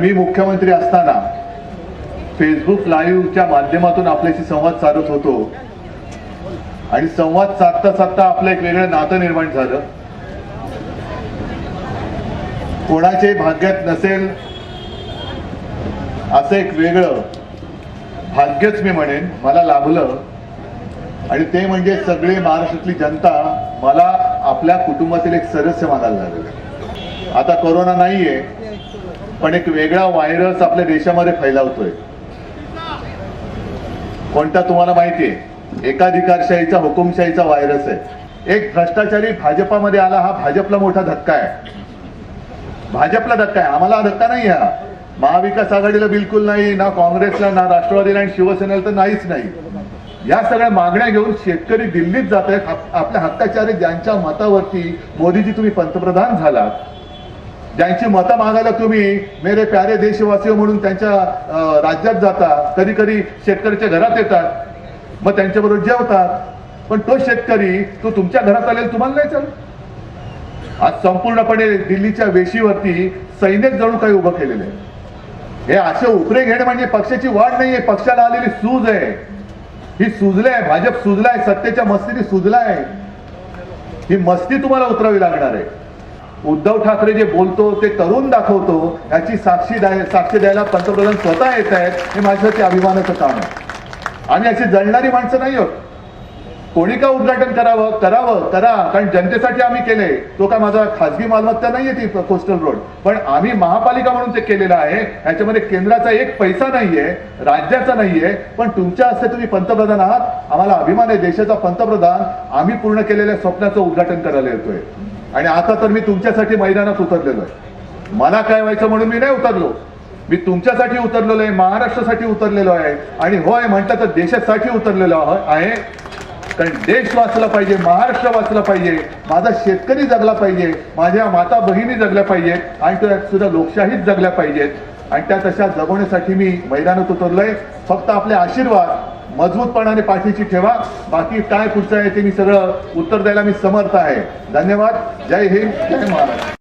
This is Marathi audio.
मी मुख्यमंत्री असताना फेसबुक लाईव्हच्या माध्यमातून आपल्याशी संवाद साधत होतो. आणि संवाद साधता साधता आपलं एक वेगळं नातं निर्माण झालं. कोणाच्याही भाग्यात नसेल असं एक वेगळं भाग्यच मी म्हणेन मला लाभलं. आणि ते म्हणजे सगळे महाराष्ट्रातली जनता मला आपल्या कुटुंबातील एक सदस्य मानायला लागलं. आता कोरोना नाहीये पण एक वेगळा व्हायरस आपल्या देशामध्ये फैलावतोय. कोणता तुम्हाला माहिती आहे? एकाधिकारशाहीचा हुकुमशाहीचा व्हायरस आहे. एक भ्रष्टाचारी भाजपामध्ये आला हा भाजपला मोठा धक्का आहे. भाजपला धक्का आहे. आम्हाला हा धक्का नाही हा. महाविकास आघाडीला बिलकुल नाही ना काँग्रेसला ना राष्ट्रवादीला आणि शिवसेनेला तर नाहीच नाही. या सगळ्या मागण्या घेऊन शेतकरी दिल्लीत जात आहेत आपल्या हक्काचारी ज्यांच्या मतावरती मोदीजी तुम्ही पंतप्रधान झालात ज्यांची मतं मागायला तुम्ही मेरे प्यारे देशवासी म्हणून त्यांच्या राज्यात जाता कधी कधी शेतकऱ्याच्या घरात येतात मग त्यांच्याबरोबर जेवतात. पण तो शेतकरी तो तुमच्या घरात आलेला तुम्हाला नाही चालत. आज संपूर्णपणे दिल्लीच्या वेशीवरती सैन्यच जणू काही उभं केलेलं आहे. हे असे उपरे घेणे म्हणजे पक्षाची वाढ नाहीये पक्षाला आलेली सूज आहे. ही सुजलाय भाजप सुजलाय सत्तेच्या मस्तीने सुजलाय. ही मस्ती तुम्हाला उतरावी लागणार आहे. उद्धव ठाकरे जे बोलतो ते करून दाखवतो याची साक्षी द्याय साक्षी द्यायला पंतप्रधान स्वतः येत आहेत हे माझ्यासाठी अभिमानाचं काम आहे. आणि अशी जळणारी माणसं नाही होत. कोणी का उद्घाटन करावं? करावं करा कारण जनतेसाठी आम्ही केले. तो काय माझा खासगी मालमत्ता नाहीये ती कोस्टल रोड पण आम्ही महापालिका म्हणून ते केलेलं आहे. याच्यामध्ये केंद्राचा एक पैसा नाहीये राज्याचा नाहीये पण तुमच्या हस्ते तुम्ही पंतप्रधान आहात. आम्हाला अभिमान आहे. देशाचा पंतप्रधान आम्ही पूर्ण केलेल्या स्वप्नाचं उद्घाटन करायला येतोय. आणि आता तर मी तुमच्यासाठी मैदानात उतरलेलो आहे. मला काय व्हायचं म्हणून मी नाही उतरलो. मी तुमच्यासाठी उतरलेलो आहे महाराष्ट्रासाठी उतरलेलो आहे. आणि होय म्हणतात तर देशासाठी उतरलेलो आहो- आहे. कारण देश वाचला पाहिजे महाराष्ट्र वाचला पाहिजे. माझा शेतकरी जगला पाहिजे. माझ्या माता बहिणी जगल्या पाहिजेत आणि त्यात सुद्धा लोकशाहीच जगल्या पाहिजेत. आणि त्या तशा जगवण्यासाठी मी मैदानात उतरलोय. फक्त आपले आशीर्वाद मजबूतपणाने पाठीची ठेवा. बाकी काय पुढचं आहे ते मी सगळं उत्तर द्यायला मी समर्थ आहे. धन्यवाद. जय हिंद. जय महाराष्ट्र.